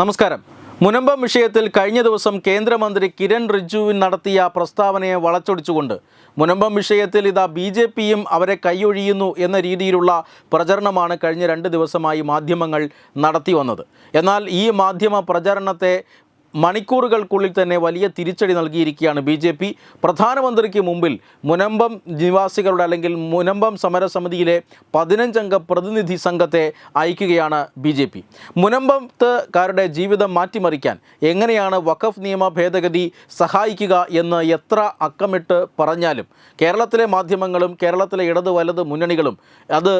നമസ്കാരം. മുനമ്പം വിഷയത്തിൽ കഴിഞ്ഞ ദിവസം കേന്ദ്രമന്ത്രി കിരൺ റിജുവിൻ നടത്തിയ പ്രസ്താവനയെ വളച്ചൊടിച്ചുകൊണ്ട് മുനമ്പം വിഷയത്തിൽ ഇതാ ബി ജെ പിയും അവരെ കൈയൊഴിയുന്നു എന്ന രീതിയിലുള്ള പ്രചരണമാണ് കഴിഞ്ഞ രണ്ട് ദിവസമായി മാധ്യമങ്ങൾ നടത്തി വന്നത്. എന്നാൽ ഈ മാധ്യമ പ്രചരണത്തെ മണിക്കൂറുകൾക്കുള്ളിൽ തന്നെ വലിയ തിരിച്ചടി നൽകിയിരിക്കുകയാണ് ബി ജെ പി. പ്രധാനമന്ത്രിക്ക് മുമ്പിൽ മുനമ്പം നിവാസികളുടെ അല്ലെങ്കിൽ മുനമ്പം സമരസമിതിയിലെ പതിനഞ്ചംഗ പ്രതിനിധി സംഘത്തെ അയക്കുകയാണ് ബി ജെ പി. മുനമ്പത്തുകാരുടെ ജീവിതം മാറ്റിമറിക്കാൻ എങ്ങനെയാണ് വഖഫ് നിയമ ഭേദഗതി സഹായിക്കുക എന്ന് എത്ര അക്കമിട്ട് പറഞ്ഞാലും കേരളത്തിലെ മാധ്യമങ്ങളും കേരളത്തിലെ ഇടത് വലത് മുന്നണികളും അത്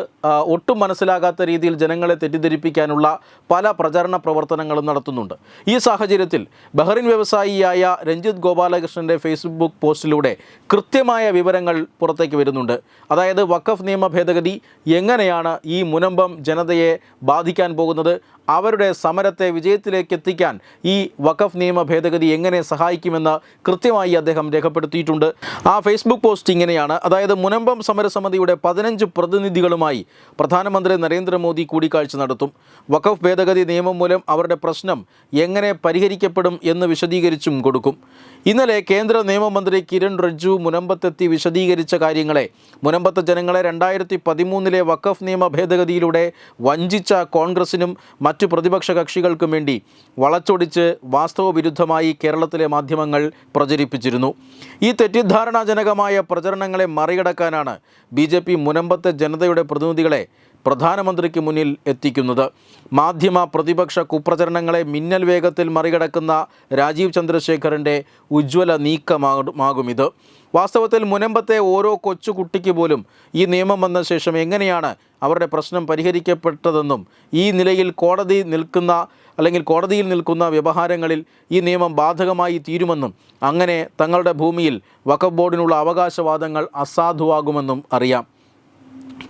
ഒട്ടും മനസ്സിലാകാത്ത രീതിയിൽ ജനങ്ങളെ തെറ്റിദ്ധരിപ്പിക്കാനുള്ള പല പ്രചരണ പ്രവർത്തനങ്ങളും നടത്തുന്നുണ്ട്. ഈ സാഹചര്യത്തിൽ ബഹ്റിൻ വ്യവസായിയായ രഞ്ജിത്ത് ഗോപാലകൃഷ്ണന്റെ ഫേസ്ബുക്ക് പോസ്റ്റിലൂടെ കൃത്യമായ വിവരങ്ങൾ പുറത്തേക്ക് വരുന്നുണ്ട്. അതായത് വഖഫ് നിയമ ഭേദഗതി എങ്ങനെയാണ് ഈ മുനമ്പം ജനതയെ ബാധിക്കാൻ പോകുന്നത്? അവരുടെ സമരത്തെ വിജയത്തിലേക്ക് എത്തിക്കാൻ ഈ വഖഫ് നിയമ ഭേദഗതി എങ്ങനെ സഹായിക്കുമെന്ന് കൃത്യമായി അദ്ദേഹം രേഖപ്പെടുത്തിയിട്ടുണ്ട്. ആ ഫേസ്ബുക്ക് പോസ്റ്റ് ഇങ്ങനെയാണ്. അതായത് മുനമ്പം സമരസമിതിയുടെ പതിനഞ്ച് പ്രതിനിധികളുമായി പ്രധാനമന്ത്രി നരേന്ദ്രമോദി കൂടിക്കാഴ്ച നടത്തും. വഖഫ് ഭേദഗതി നിയമം മൂലം അവരുടെ പ്രശ്നം എങ്ങനെ പരിഹരിക്കപ്പെടും എന്ന് വിശദീകരിച്ചും കൊടുക്കും. ഇന്നലെ കേന്ദ്ര നിയമമന്ത്രി കിരൺ റിജ്ജു മുനമ്പത്തെത്തി വിശദീകരിച്ച കാര്യങ്ങളെ. മുനമ്പത്തെ ജനങ്ങളെ രണ്ടായിരത്തി പതിമൂന്നിലെ വഖഫ് നിയമ ഭേദഗതിയിലൂടെ വഞ്ചിച്ച കോൺഗ്രസിനും മറ്റു പ്രതിപക്ഷ കക്ഷികൾക്കും വേണ്ടി വളച്ചൊടിച്ച് വാസ്തവവിരുദ്ധമായി കേരളത്തിലെ മാധ്യമങ്ങൾ പ്രചരിപ്പിച്ചിരുന്നു. ഈ തെറ്റിദ്ധാരണാജനകമായ പ്രചരണങ്ങളെ മറികടക്കാനാണ് ബി ജെ പി മുനമ്പത്തെ ജനതയുടെ പ്രതിനിധികളെ പ്രധാനമന്ത്രിക്ക് മുന്നിൽ എത്തിക്കുന്നത്. മാധ്യമ പ്രതിപക്ഷ കുപ്രചരണങ്ങളെ മിന്നൽ വേഗത്തിൽ മറികടക്കുന്ന രാജീവ് ചന്ദ്രശേഖറിന്റെ ഉജ്ജ്വല നീക്കമാകും ഇത്. വാസ്തവത്തിൽ മുനമ്പത്തെ ഓരോ കൊച്ചു കുട്ടിക്ക് പോലും ഈ നിയമം വന്ന ശേഷം എങ്ങനെയാണ് അവരുടെ പ്രശ്നം പരിഹരിക്കപ്പെട്ടതെന്നും ഈ നിലയിൽ കോടതി നിൽക്കുന്ന അല്ലെങ്കിൽ കോടതിയിൽ നിൽക്കുന്ന വ്യവഹാരങ്ങളിൽ ഈ നിയമം ബാധകമായി തീരുമെന്നും അങ്ങനെ തങ്ങളുടെ ഭൂമിയിൽ വഖഫ് ബോർഡിനുള്ള അവകാശവാദങ്ങൾ അസാധുവാകുമെന്നും അറിയാം.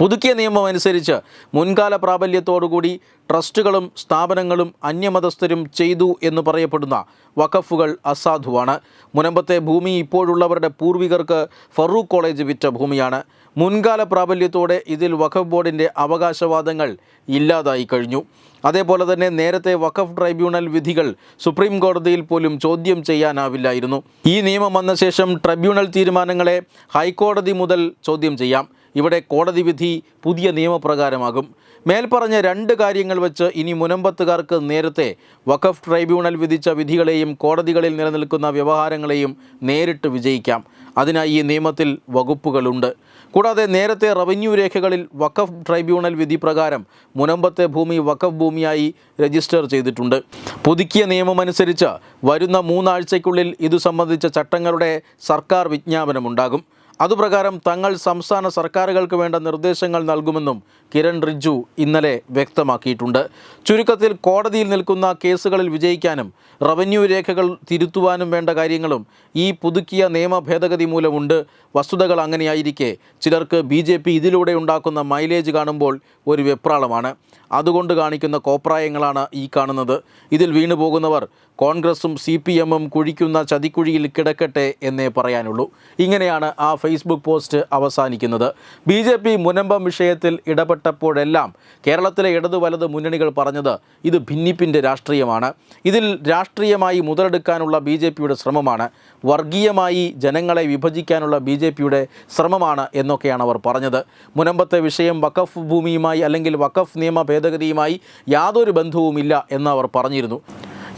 പുതുക്കിയ നിയമം അനുസരിച്ച് മുൻകാല പ്രാബല്യത്തോടുകൂടി ട്രസ്റ്റുകളും സ്ഥാപനങ്ങളും അന്യമതസ്ഥരും ചെയ്തു എന്ന് പറയപ്പെടുന്ന വഖഫുകൾ അസാധുവാണ്. മുനമ്പത്തെ ഭൂമി ഇപ്പോഴുള്ളവരുടെ പൂർവികർക്ക് ഫറൂഖ് കോളേജ് വിറ്റ ഭൂമിയാണ്. മുൻകാല പ്രാബല്യത്തോടെ ഇതിൽ വഖഫ് ബോർഡിന്റെ അവകാശവാദങ്ങൾ ഇല്ലാതായി കഴിഞ്ഞു. അതേപോലെ തന്നെ നേരത്തെ വഖഫ് ട്രൈബ്യൂണൽ വിധികൾ സുപ്രീം കോടതിയിൽ പോലും ചോദ്യം ചെയ്യാനാവില്ലായിരുന്നു. ഈ നിയമം വന്ന ശേഷം ട്രൈബ്യൂണൽ തീരുമാനങ്ങളെ ഹൈക്കോടതി മുതൽ ചോദ്യം ചെയ്യാം. ഇവിടെ കോടതി വിധി പുതിയ നിയമപ്രകാരമാകും. മേൽപ്പറഞ്ഞ രണ്ട് കാര്യങ്ങൾ വെച്ച് ഇനി മുനമ്പത്തുകാർക്ക് നേരത്തെ വഖഫ് ട്രൈബ്യൂണൽ വിധിച്ച വിധികളെയും കോടതികളിൽ നിലനിൽക്കുന്ന വ്യവഹാരങ്ങളെയും നേരിട്ട് വിജയിക്കാം. അതിനായി ഈ നിയമത്തിൽ വകുപ്പുകളുണ്ട്. കൂടാതെ നേരത്തെ റവന്യൂ രേഖകളിൽ വഖഫ് ട്രൈബ്യൂണൽ വിധി പ്രകാരം മുനമ്പത്തെ ഭൂമി വഖഫ് ഭൂമിയായി രജിസ്റ്റർ ചെയ്തിട്ടുണ്ട്. പുതുക്കിയ നിയമമനുസരിച്ച് വരുന്ന മൂന്നാഴ്ചയ്ക്കുള്ളിൽ ഇതു സംബന്ധിച്ച ചട്ടങ്ങളുടെ സർക്കാർ വിജ്ഞാപനമുണ്ടാകും. അതുപ്രകാരം തങ്ങൾ സംസ്ഥാന സർക്കാരുകൾക്ക് വേണ്ട നിർദ്ദേശങ്ങൾ നൽകുമെന്നും കിരൺ റിജ്ജു ഇന്നലെ വ്യക്തമാക്കിയിട്ടുണ്ട്. ചുരുക്കത്തിൽ കോടതിയിൽ നിൽക്കുന്ന കേസുകളിൽ വിജയിക്കാനും റവന്യൂ രേഖകൾ തിരുത്തുവാനും വേണ്ട കാര്യങ്ങളും ഈ പുതുക്കിയ നിയമ ഭേദഗതി മൂലമുണ്ട്. വസ്തുതകൾ അങ്ങനെയായിരിക്കെ. ചിലർക്ക് ബി ജെ പി ഇതിലൂടെ ഉണ്ടാക്കുന്ന മൈലേജ് കാണുമ്പോൾ ഒരു വെപ്രാളമാണ്. അതുകൊണ്ട് കാണിക്കുന്ന കോപ്രായങ്ങളാണ് ഈ കാണുന്നത്. ഇതിൽ വീണു പോകുന്നവർ കോൺഗ്രസും സി പി എമ്മും കുഴിക്കുന്ന ചതിക്കുഴിയിൽ കിടക്കട്ടെ എന്നേ പറയാനുള്ളൂ. ഇങ്ങനെയാണ് ആ ഫേസ്ബുക്ക് പോസ്റ്റ് അവസാനിക്കുന്നത്. ബി ജെ പി മുനമ്പം വിഷയത്തിൽ ഇടപെട്ടപ്പോഴെല്ലാം കേരളത്തിലെ ഇടതു വലത് മുന്നണികൾ പറഞ്ഞത് ഇത് ഭിന്നിപ്പിന്റെ രാഷ്ട്രീയമാണ്. ഇതിൽ രാഷ്ട്രീയമായി മുതലെടുക്കാനുള്ള ബി ജെ പിയുടെ ശ്രമമാണ്. വർഗീയമായി ജനങ്ങളെ വിഭജിക്കാനുള്ള ബി ജെ പിയുടെ ശ്രമമാണ് എന്നൊക്കെയാണ് അവർ പറഞ്ഞത്. മുനമ്പത്തെ വിഷയം വഖഫ് ഭൂമിയുമായി അല്ലെങ്കിൽ വഖഫ് നിയമ ഭേദഗതിയുമായി യാതൊരു ബന്ധവുമില്ല എന്ന് അവർ പറഞ്ഞിരുന്നു.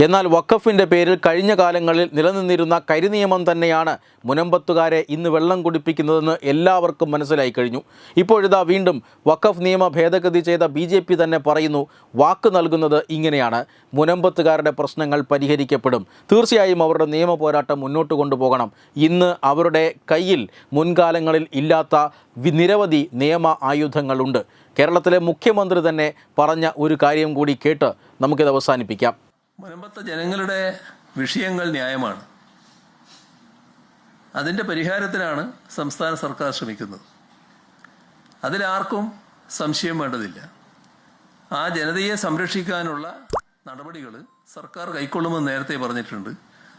എന്നാൽ വഖഫിന്റെ പേരിൽ കഴിഞ്ഞ കാലങ്ങളിൽ നിലനിന്നിരുന്ന കരിനിയമം തന്നെയാണ് മുനമ്പത്തുകാരെ ഇന്ന് വെള്ളം കുടിപ്പിക്കുന്നതെന്ന് എല്ലാവർക്കും മനസ്സിലായി കഴിഞ്ഞു. ഇപ്പോഴിതാ വീണ്ടും വഖഫ് നിയമ ഭേദഗതി ചെയ്ത ബി ജെ പി തന്നെ പറയുന്നു വാക്ക് നൽകുന്നത് ഇങ്ങനെയാണ്. മുനമ്പത്തുകാരുടെ പ്രശ്നങ്ങൾ പരിഹരിക്കപ്പെടും. തീർച്ചയായും അവരുടെ നിയമ പോരാട്ടം മുന്നോട്ട് കൊണ്ടുപോകണം. ഇന്ന് അവരുടെ കയ്യിൽ മുൻകാലങ്ങളിൽ ഇല്ലാത്ത നിരവധി നിയമ ആയുധങ്ങളുണ്ട്. കേരളത്തിലെ മുഖ്യമന്ത്രി തന്നെ പറഞ്ഞ ഒരു കാര്യം കൂടി കേട്ട് നമുക്കിത് അവസാനിപ്പിക്കാം. മുനമ്പത്തെ ജനങ്ങളുടെ വിഷയങ്ങൾ ന്യായമാണ്. അതിന്റെ പരിഹാരത്തിനാണ് സംസ്ഥാന സർക്കാർ ശ്രമിക്കുന്നത്. അതിലാർക്കും സംശയം വേണ്ടതില്ല. ആ ജനതയെ സംരക്ഷിക്കാനുള്ള നടപടികൾ സർക്കാർ കൈക്കൊള്ളുമെന്ന് നേരത്തെ പറഞ്ഞിട്ടുണ്ട്.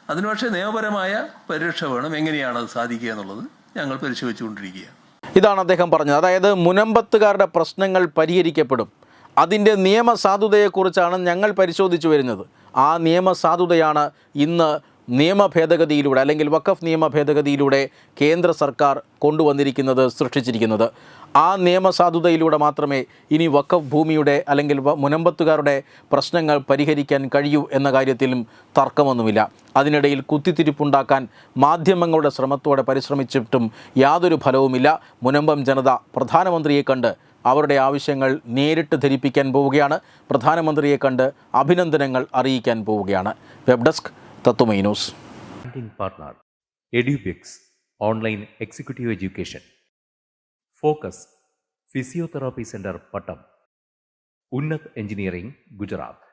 അതിന് പക്ഷേ നിയമപരമായ പരിരക്ഷ വേണം. എങ്ങനെയാണ് അത് സാധിക്കുക എന്നുള്ളത് ഞങ്ങൾ പരിശോധിച്ചുകൊണ്ടിരിക്കുകയാണ്. ഇതാണ് അദ്ദേഹം പറഞ്ഞത്. അതായത് മുനമ്പത്തുകാരുടെ പ്രശ്നങ്ങൾ പരിഹരിക്കപ്പെടും. അതിന്റെ നിയമസാധുതയെക്കുറിച്ചാണ് ഞങ്ങൾ പരിശോധിച്ചു വരുന്നത്. ആ നിയമസാധുതയാണ് ഇന്ന് നിയമ ഭേദഗതിയിലൂടെ അല്ലെങ്കിൽ വഖഫ് നിയമ ഭേദഗതിയിലൂടെ കേന്ദ്ര സർക്കാർ കൊണ്ടുവന്നിരിക്കുന്നത് സൃഷ്ടിച്ചിരിക്കുന്നത്. ആ നിയമസാധുതയിലൂടെ മാത്രമേ ഇനി വഖഫ് ഭൂമിയുടെ അല്ലെങ്കിൽ മുനമ്പത്തുകാരുടെ പ്രശ്നങ്ങൾ പരിഹരിക്കാൻ കഴിയൂ എന്ന കാര്യത്തിലും തർക്കമൊന്നുമില്ല. അതിനിടയിൽ കുത്തിത്തിരിപ്പുണ്ടാക്കാൻ മാധ്യമങ്ങളുടെ ശ്രമത്തോടെ പരിശ്രമിച്ചിട്ടും യാതൊരു ഫലവുമില്ല. മുനമ്പം ജനത പ്രധാനമന്ത്രിയെ കണ്ട് അവരുടെ ആവശ്യങ്ങൾ നേരിട്ട് ധരിപ്പിക്കാൻ പോവുകയാണ്. പ്രധാനമന്ത്രിയെ കണ്ട് അഭിനന്ദനങ്ങൾ അറിയിക്കാൻ പോവുകയാണ്. Web desk Tatwamayi news. Online executive education focus physiotherapy centre Pattom Unnat engineering Gujarat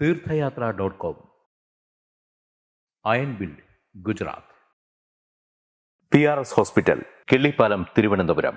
Unnat Engineering Theerthayathra dot com iron build Gujarat P R S hospital Killipalam Thiruvananthapuram